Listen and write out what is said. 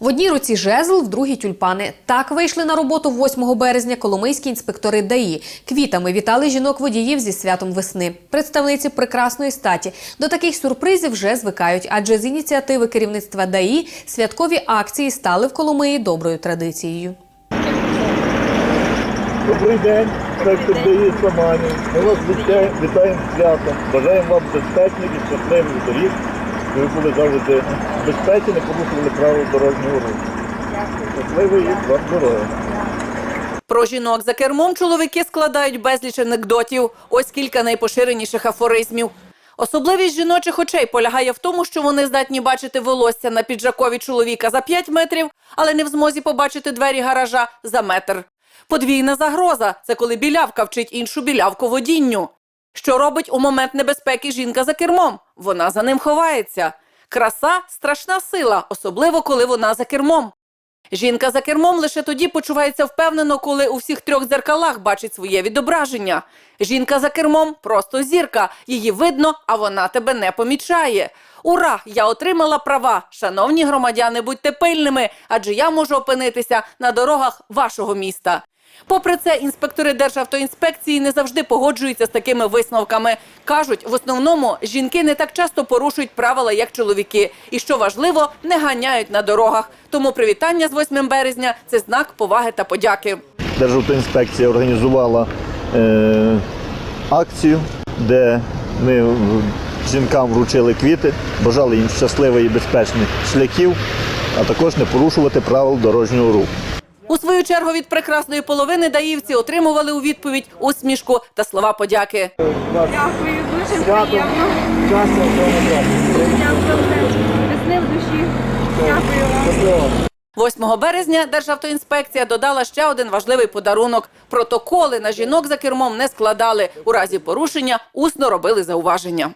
В одній руці жезл, в другій тюльпани. Так вийшли на роботу 8 березня коломийські інспектори ДАІ. Квітами вітали жінок-водіїв зі святом весни. Представниці прекрасної статі до таких сюрпризів вже звикають, адже з ініціативи керівництва ДАІ святкові акції стали в Коломиї доброю традицією. Добрий день, сектор ДАІ Самані. Ми вас вітаємо, святом. Бажаємо вам безпечних і щасливих доріг. Ви були завжди безпечні, не порушували правил дорожнього руху. Щасливої вам дороги. Про жінок за кермом чоловіки складають безліч анекдотів. Ось кілька найпоширеніших афоризмів. Особливість жіночих очей полягає в тому, що вони здатні бачити волосся на піджакові чоловіка за 5 метрів, але не в змозі побачити двері гаража за метр. Подвійна загроза це коли білявка вчить іншу білявку водінню. Що робить у момент небезпеки жінка за кермом? Вона за ним ховається. Краса страшна сила, особливо коли вона за кермом. Жінка за кермом лише тоді почувається впевнено, коли у всіх трьох дзеркалах бачить своє відображення. Жінка за кермом просто зірка. Її видно, а вона тебе не помічає. Ура! Я отримала права. Шановні громадяни, будьте пильними, адже я можу опинитися на дорогах вашого міста. Попри це, інспектори Державтоінспекції не завжди погоджуються з такими висновками. Кажуть, в основному жінки не так часто порушують правила, як чоловіки, і що важливо, не ганяють на дорогах. Тому привітання з 8 березня це знак поваги та подяки. Державтоінспекція організувала е, акцію, де ми жінкам вручили квіти, бажали їм щасливих і безпечних шляхів, а також не порушувати правил дорожнього руху. У свою чергу від прекрасної половини даївці отримували у відповідь усмішку та слова подяки. Дякую, дуже приємно. Дякую, весни в душі. Дякую вам. 8 березня Державтоінспекція додала ще один важливий подарунок. Протоколи на жінок за кермом не складали. У разі порушення усно робили зауваження.